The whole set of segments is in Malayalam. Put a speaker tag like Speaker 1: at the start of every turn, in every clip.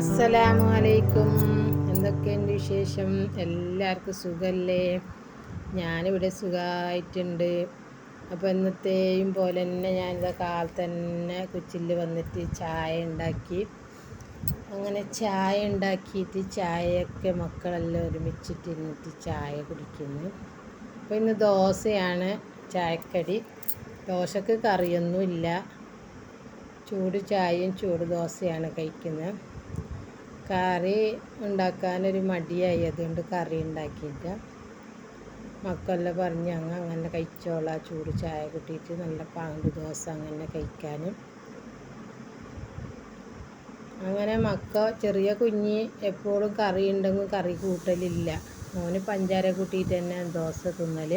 Speaker 1: അസ്സലാമു അലൈക്കും എന്തൊക്കെയുണ്ട് വിശേഷം? എല്ലാവർക്കും സുഖമല്ലേ ഞാനിവിടെ സുഖമായിട്ടുണ്ട് അപ്പോൾ എന്നത്തെയും പോലെ തന്നെ ഞാനിതാ കാലത്ത് തന്നെ കൊച്ചിൽ വന്നിട്ട് ചായ ഉണ്ടാക്കി. അങ്ങനെ ചായ ഉണ്ടാക്കിയിട്ട് ചായയൊക്കെ മക്കളെല്ലാം ഒരുമിച്ചിട്ട് ഇരുന്നിട്ട് ചായ കുടിക്കുന്നു. അപ്പോൾ ഇന്ന് ദോശയാണ് ചായക്കടി. ദോശക്ക് കറിയൊന്നുമില്ല. ചൂട് ചായയും ചൂട് ദോശയാണ് കഴിക്കുന്നത്. കറി ഉണ്ടാക്കാൻ ഒരു മടിയായി. അതുകൊണ്ട് കറി ഉണ്ടാക്കിയില്ല. മക്കളെല്ലാം പറഞ്ഞ് അങ്ങ് അങ്ങനെ കഴിച്ചോളാം. ചൂട് ചായ കൂട്ടിയിട്ട് നല്ല പാണ്ട് ദോശ അങ്ങനെ കഴിക്കാനും. അങ്ങനെ മക്ക ചെറിയ കുഞ്ഞ് എപ്പോഴും കറി ഉണ്ടെങ്കിൽ കറി കൂട്ടലില്ല. മോന് പഞ്ചാര കൂട്ടിയിട്ട് തന്നെ ദോശ തിന്നൽ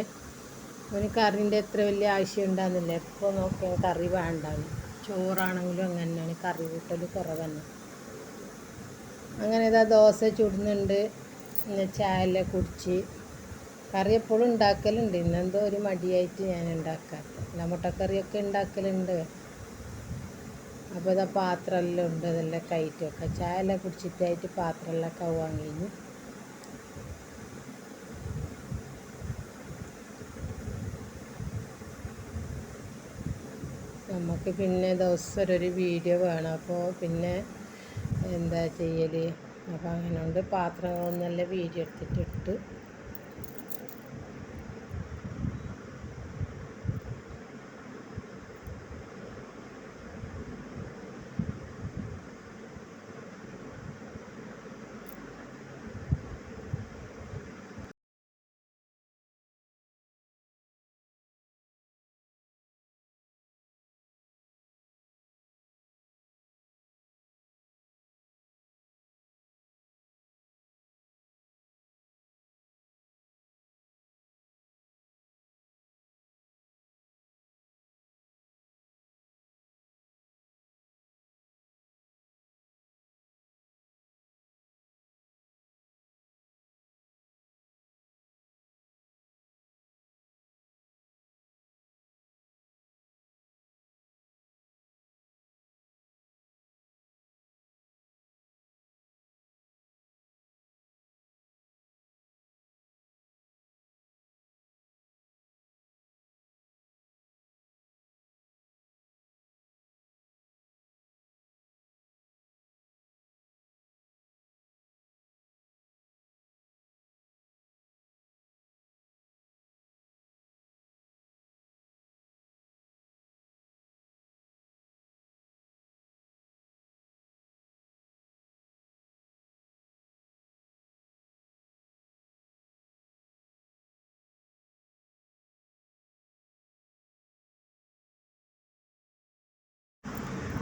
Speaker 1: മോന് കറിന്റെ എത്ര വലിയ ആവശ്യം ഉണ്ടാകുന്നില്ല എപ്പോൾ നോക്കിയാൽ കറി വേണ്ടാന്ന്. ചോറാണെങ്കിലും അങ്ങനെയാണ്. കറി കൂട്ടൽ കുറവന്നെ. അങ്ങനെ ഇതാ ദോശ ചുടുന്നുണ്ട് പിന്നെ ചായ കുടിച്ച്. കറി എപ്പോഴും ഉണ്ടാക്കലുണ്ട് ഇന്നെന്തോ ഒരു മടിയായിട്ട് ഞാൻ ഉണ്ടാക്കാത്ത. അല്ല മുട്ടക്കറിയൊക്കെ ഉണ്ടാക്കലുണ്ട്. അപ്പോൾ ഇതാ പാത്രമെല്ലാം ഉണ്ട് അതെല്ലാം കയറ്റൊക്കെ ചായ എല്ലാം കുടിച്ചിട്ടായിട്ട് പാത്രമെല്ലാം കവാൻ കഴിഞ്ഞു നമുക്ക് പിന്നെ ദിവസം ഒരു വീഡിയോ വേണം. അപ്പോൾ പിന്നെ എന്താ ചെയ്യൽ അപ്പോൾ അങ്ങനെ കൊണ്ട് പാത്രങ്ങളൊന്നെല്ലാം വീതി എടുത്തിട്ട്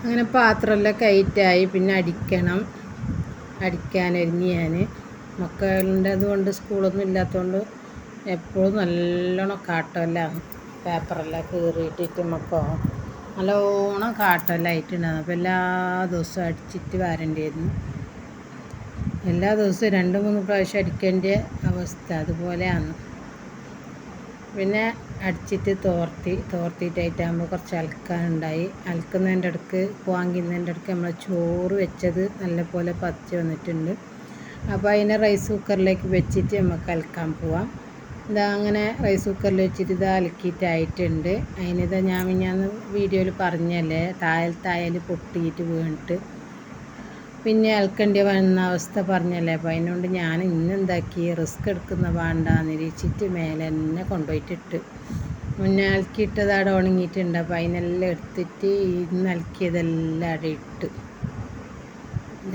Speaker 1: അങ്ങനെ പാത്രമെല്ലാം കയറ്റായി. പിന്നെ അടിക്കണം. അടിക്കാൻ ഒരുങ്ങി ഞാൻ. മക്കളുടെ അതുകൊണ്ട് സ്കൂളൊന്നും ഇല്ലാത്തതുകൊണ്ട് എപ്പോഴും നല്ലോണം കാട്ടമെല്ലാം പേപ്പറെല്ലാം കീറിയിട്ടിട്ട് മക്കോ നല്ലോണം കാട്ടലായിട്ടുണ്ടായിരുന്നു. അപ്പോൾ എല്ലാ ദിവസവും അടിച്ചിട്ട് വരേണ്ടിയിരുന്നു. എല്ലാ ദിവസവും രണ്ട് മൂന്ന് പ്രാവശ്യം അടിക്കേണ്ട അവസ്ഥ അതുപോലെയാണ്. പിന്നെ അടിച്ചിട്ട് തോർത്തി തോർത്തിയിട്ടായിട്ടാകുമ്പോൾ കുറച്ച് അലക്കാനുണ്ടായി അലക്കുന്നതിന്റെ ഇടയ്ക്ക് വാങ്ങുന്നതിന്റെ ഇടയ്ക്ക് നമ്മൾ ചോറ് വെച്ചത് നല്ലപോലെ പത്തി വന്നിട്ടുണ്ട്. അപ്പോൾ അതിനെ റൈസ് കുക്കറിലേക്ക് വെച്ചിട്ട് നമുക്ക് അലക്കാൻ പോവാം. ഇതാ അങ്ങനെ റൈസ് കുക്കറിൽ വെച്ചിട്ട് ഇത് അലക്കിയിട്ടായിട്ടുണ്ട് അതിനിതാ ഞാൻ ഞാൻ വീഡിയോയിൽ പറഞ്ഞല്ലേ തായൽ തായൽ പൊട്ടിയിട്ട് വീണിട്ട്. പിന്നെ അൽക്കേണ്ടി വന്ന അവസ്ഥ പറഞ്ഞല്ലേ? അപ്പോൾ അതിനോണ്ട് ഞാൻ ഇന്നെന്താക്കി റിസ്ക് എടുക്കുന്ന വേണ്ട നിരീക്ഷിച്ചിട്ട് മേലെ തന്നെ കൊണ്ടുപോയിട്ടിട്ട് മുന്നേ അലക്കിയിട്ടത് അവിടെ ഉണങ്ങിയിട്ടുണ്ട്. അപ്പോൾ അതിനെല്ലാം എടുത്തിട്ട് ഇന്ന് അലക്കിയതെല്ലാം അവിടെ ഇട്ട്.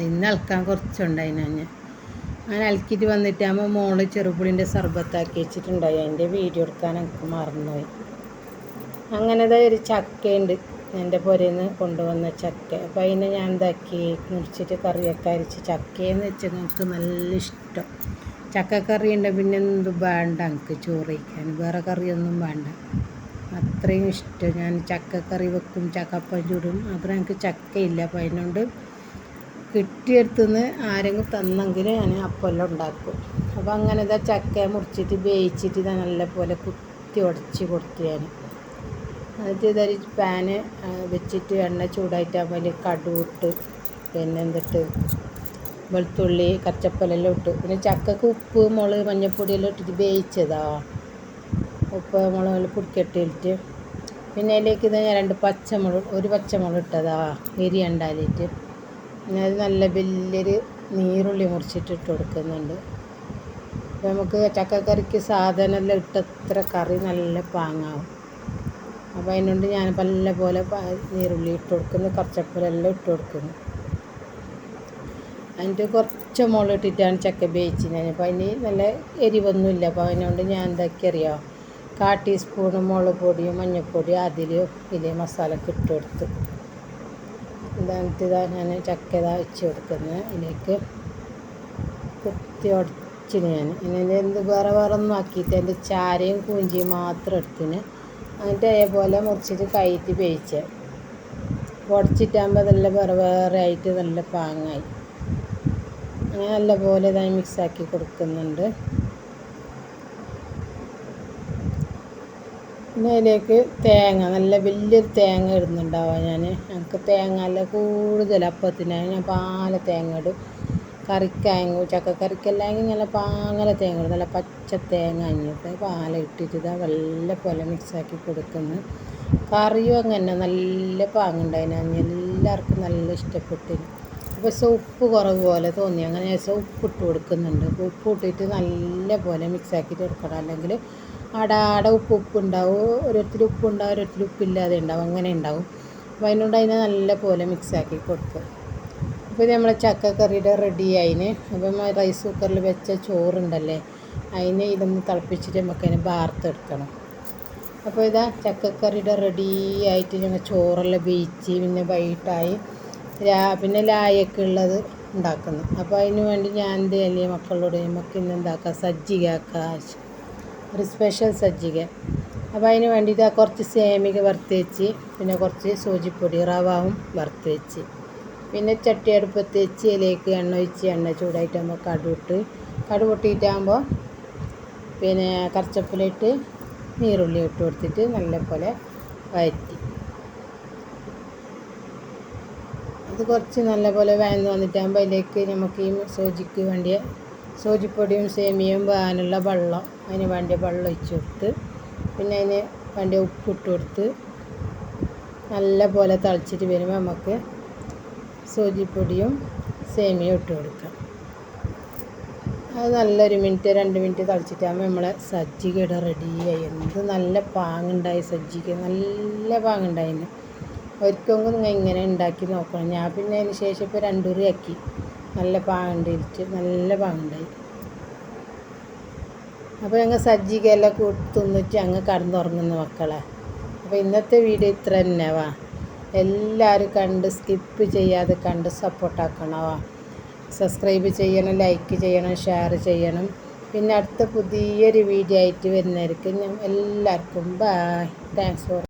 Speaker 1: ഇന്ന് അലക്കാൻ കുറച്ചുണ്ട് ഞാൻ. അങ്ങനെ അലക്കിയിട്ട് വന്നിട്ടാകുമ്പോൾ മോൾ ചെറുപുളിന്റെ സർബത്താക്കി വെച്ചിട്ടുണ്ടായി. അതിന്റെ വീഡിയോ എടുക്കാൻ എനിക്ക് മറന്നുപോയി. അങ്ങനത്തെ ഒരു ചക്കയുണ്ട്. എന്റെ പുരയിൽ നിന്ന് കൊണ്ടുവന്ന ചക്ക. അപ്പോൾ അതിനെ ഞാൻ എന്താക്കി മുറിച്ചിട്ട് കറിയൊക്കെ അരിച്ച് ചക്കയെന്ന് വെച്ചാൽ നമുക്ക് നല്ല ഇഷ്ടം. ചക്കക്കറി ഉണ്ട് പിന്നെ എന്ത് വേണ്ട എനിക്ക് ചോറ് കഴിക്കാൻ. വേറെ കറിയൊന്നും വേണ്ട. അത്രയും ഇഷ്ടം. ഞാൻ ചക്കക്കറി വെക്കും ചക്കപ്പം ചുടും. അപ്പം എനിക്ക് ചക്കയില്ല. അപ്പോൾ അതിനോണ്ട് കിട്ടിയെടുത്തുനിന്ന് ആരെങ്കിലും തന്നെങ്കിൽ ഞാൻ അപ്പമെല്ലാം ഉണ്ടാക്കും. അപ്പോൾ അങ്ങനെ ഇതാ ചക്ക മുറിച്ചിട്ട് വേവിച്ചിട്ട് ഇതാ നല്ല പോലെ കുത്തി ഉടച്ച് കൊടുത്തു ഞാൻ. എന്നിട്ട് ഒരു പാന് വെച്ചിട്ട് എണ്ണ ചൂടായിട്ട് അതിൽ കടുവിട്ട് പിന്നെ എന്തിട്ട് വെളുത്തുള്ളി കച്ചപ്പലെല്ലാം ഇട്ട്. പിന്നെ ചക്കക്ക് ഉപ്പ് മുളക് മഞ്ഞൾപ്പൊടിയെല്ലാം ഇട്ടിട്ട് വേവിച്ചതാ. ഉപ്പ് മുളകെല്ലാം പുടിക്കട്ടിട്ട് പിന്നെ അതിലേക്ക് ഞാൻ രണ്ട് പച്ചമുളക് ഒരു പച്ചമുളക് ഇട്ടതാ എരി ഉണ്ടാലിട്ട് പിന്നെ അത് നല്ല വലിയൊരു നീരുള്ളി മുറിച്ചിട്ട് ഇട്ട് കൊടുക്കുന്നുണ്ട്. നമുക്ക് ചക്കക്കറിക്ക് സാധനമെല്ലാം ഇട്ടത്ര കറി നല്ല പാങ്ങാവും. അപ്പോൾ അതിനോണ്ട് ഞാൻ പല്ല പോലെ നീരുള്ളി ഇട്ട് കൊടുക്കുന്നു. കറച്ചപ്പലെല്ലാം ഇട്ട് കൊടുക്കുന്നു. അതിന്റെ കുറച്ച് മുളകിട്ടിട്ടാണ് ചക്ക വേവിച്ചിന് അപ്പോൾ അതിന് നല്ല എരിവൊന്നുമില്ല. അപ്പോൾ അതിനോണ്ട് ഞാൻ എന്താക്കി അറിയാം? കാ ടീസ്പൂണ് മുളക് പൊടിയും മഞ്ഞൾപ്പൊടിയും അതിൽ ഇതിൽ മസാലക്ക് ഇട്ട് കൊടുത്ത് എന്നിട്ട് ഞാൻ ചക്ക ഇതാ വെച്ച് കൊടുക്കുന്നത് ഇതിലേക്ക് കുത്തി ഉടച്ചിന് ഞാൻ ഇനി എന്ത് വേറെ വേറെ ഒന്നും ആക്കിയിട്ട് അതിന്റെ ചാരയും കൂഞ്ചിയും മാത്രം എടുത്തിന്. എന്നിട്ട് അതേപോലെ മുറിച്ചിട്ട് കയറ്റി വേവിച്ച്. ഉടച്ചിട്ടാകുമ്പോൾ നല്ല വേറെ ആയിട്ട് നല്ല പാങ്ങായി. അങ്ങനെ നല്ല പോലെ ഇതായി മിക്സാക്കി കൊടുക്കുന്നുണ്ട്. പിന്നെ അതിലേക്ക് തേങ്ങ നല്ല വലിയൊരു തേങ്ങ ഇടുന്നുണ്ടാവുക ഞാൻ ഞങ്ങൾക്ക് തേങ്ങ നല്ല കൂടുതൽ അപ്പത്തിന്. ഞാൻ പാല തേങ്ങ ഇടും. കറിക്കായെങ്കിൽ ചക്കക്കറിക്കെല്ലാം നല്ല പാങ്ങല തേങ്ങ നല്ല പച്ച തേങ്ങ അഞ്ഞിട്ട് പാലിട്ടിട്ട് ഇതാ വെള്ള പോലെ മിക്സാക്കി കൊടുക്കുന്നു. കറിയും അങ്ങനെ നല്ല പാങ്ങുണ്ടായിന്. എല്ലാവർക്കും നല്ല ഇഷ്ടപ്പെട്ടിരുന്നു അപ്പോൾ ഉപ്പ് കുറവ് പോലെ തോന്നി. അങ്ങനെ ശേഷം ഉപ്പ് ഇട്ട് കൊടുക്കുന്നുണ്ട്. ഉപ്പ് ഇട്ടിട്ട് നല്ല പോലെ മിക്സാക്കിയിട്ട് എടുക്കണം അല്ലെങ്കിൽ ആടാടെ ഉപ്പ് ഉപ്പ് ഉണ്ടാവും. ഓരോരുത്തർ ഉപ്പ് ഉണ്ടാവും ഓരോരുത്തർ ഉപ്പില്ലാതെ ഉണ്ടാവും. അങ്ങനെ ഉണ്ടാവും. അപ്പോൾ അതിനോട് അതിനെ നല്ല പോലെ മിക്സാക്കി കൊടുക്കും. അപ്പോൾ നമ്മൾ ചക്കക്കറിയുടെ റെഡി ആയിന്. അപ്പം റൈസ് കുക്കറിൽ വെച്ച ചോറുണ്ടല്ലേ അതിനെ ഇതൊന്ന് തിളപ്പിച്ചിട്ട് നമുക്ക് അതിനെ വാർത്തെടുക്കണം. അപ്പോൾ ഇതാ ചക്കക്കറിയുടെ റെഡി ആയിട്ട് ഞങ്ങൾ ചോറെല്ലാം ബീച്ച് പിന്നെ വൈകിട്ടായി രാ പിന്നെ ലായൊക്കെ ഉള്ളത് ഉണ്ടാക്കുന്നു. അപ്പോൾ അതിന് വേണ്ടി ഞാൻ എന്റെ ചെയ്യല്ലേ മക്കളോട് നമുക്ക് ഇന്ന് എന്താക്കാം സജ്ജിക ഒരു സ്പെഷ്യൽ സജ്ജിക. അപ്പോൾ അതിന് വേണ്ടിയിട്ട് കുറച്ച് സേമിക വറുത്ത് വെച്ച് പിന്നെ കുറച്ച് സൂചിപ്പൊടി റവാവും വറുത്ത് വെച്ച്. പിന്നെ ചട്ടി അടുപ്പത്ത് വെച്ച് ഇതിലേക്ക് എണ്ണ ഒഴിച്ച് എണ്ണ ചൂടായിട്ട് ചൂടായിട്ടാകുമ്പോൾ കടുവിട്ട് കടു പൊട്ടിയിട്ടാകുമ്പോൾ പിന്നെ കറച്ചപ്പിലിട്ട് നീരുള്ളി ഇട്ട് കൊടുത്തിട്ട് നല്ലപോലെ വഴറ്റി അത് കുറച്ച് നല്ലപോലെ വഴന്ന് വന്നിട്ടാകുമ്പോൾ അതിലേക്ക് നമുക്ക് ഈ സൂചിക്ക് വേണ്ടിയ സൂചിപ്പൊടിയും സേമിയയും വേകാനുള്ള വെള്ളം അതിന് വേണ്ടിയ വെള്ളം ഒഴിച്ച് കൊടുത്ത് പിന്നെ അതിന് വേണ്ടിയ ഉപ്പിട്ട് കൊടുത്ത് നല്ല പോലെ തിളച്ചിട്ട് വരുമ്പോൾ നമുക്ക് സൂചിപ്പൊടിയും സേമിയ ഇട്ട് കൊടുക്കുക അത് നല്ലൊരു മിനിറ്റ് രണ്ട് മിനിറ്റ് തിളച്ചിട്ടാകുമ്പോൾ നമ്മളെ സജ്ജികയുടെ റെഡിയായി എന്ത് നല്ല പാങ്ങുണ്ടായി സജ്ജിക്ക്. നല്ല പാങ്ങുണ്ടായി ഒരിക്കലും നിങ്ങൾ ഇങ്ങനെ ഉണ്ടാക്കി നോക്കണം. ഞാൻ പിന്നെ അതിന് ശേഷം ഇപ്പോൾ രണ്ടുറി ആക്കി. നല്ല പാങ്ങുണ്ടിരിച്ച് നല്ല പാങ്ങുണ്ടായി. അപ്പോൾ ഞങ്ങൾ സജ്ജികയെല്ലാം കൂട്ടി തിന്നിട്ട് അങ്ങ് കടന്നുറങ്ങുന്ന മക്കളെ. അപ്പോൾ ഇന്നത്തെ വീഡിയോ ഇത്ര തന്നെ. വാ. എല്ലാവരും കണ്ട് സ്കിപ്പ് ചെയ്യാതെ കണ്ട് സപ്പോർട്ടാക്കണോ സബ്സ്ക്രൈബ് ചെയ്യണം ലൈക്ക് ചെയ്യണം ഷെയർ ചെയ്യണം. പിന്നെ അടുത്ത പുതിയൊരു വീഡിയോ ആയിട്ട് വരുന്നതായിരിക്കും ഞാൻ എല്ലാവർക്കും ബായ് താങ്ക്സ് ഫോർ